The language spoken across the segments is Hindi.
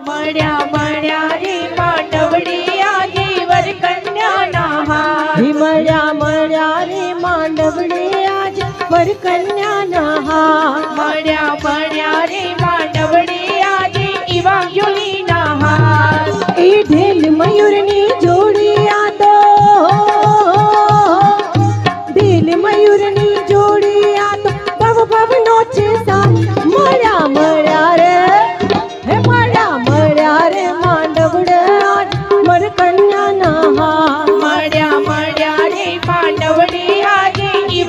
મળ્યા મળ્યા રે માંડવડી આજે વર કન્યાના હાર મળ્યા મળ્યા રે માંડવડે આજ વરકન્યાના હાર મળ્યા મળ્યા રે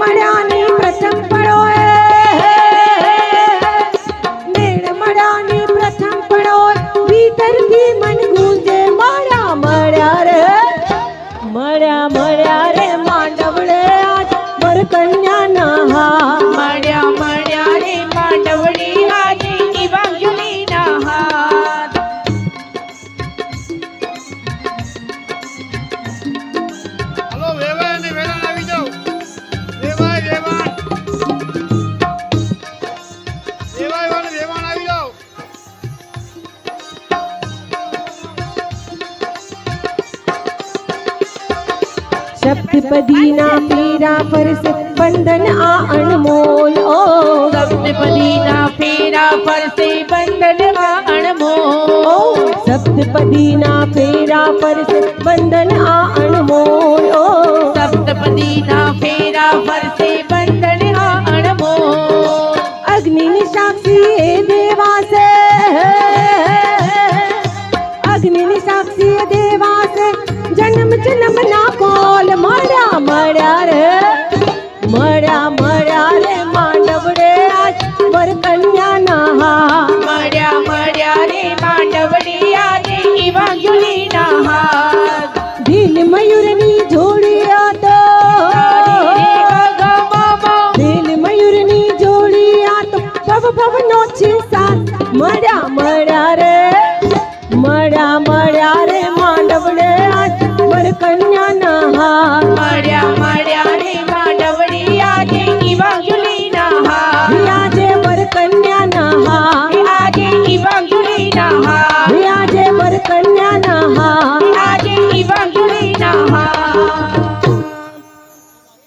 മഴ शब्द पदीना फेरा फरस बंधन आ अनमोल। ओ शब्द पदीना फेरा फरसे बंधन आ अनमोल। शब्द पदीना फेरा फरस बंधन आ अनमोल। ओ शब्द पदीना फेरा फरसे बंधन आ अनमोल। अग्नि साक्षी देवा से अग्नि साक्षी देवा से जन्म जन्म ना पाल मरा मरा रे। मरा मरा रे मांडव रे आज पर कन्या ना। मरा मरा रे मांडव रे आज इवागुली ना। दिन मयूर नी जोड़िया तो दिन मयूर नी जोड़िया तो भव भव नोचे साथ। मरा मरा रे। मरा मरा रे मांडव रे आज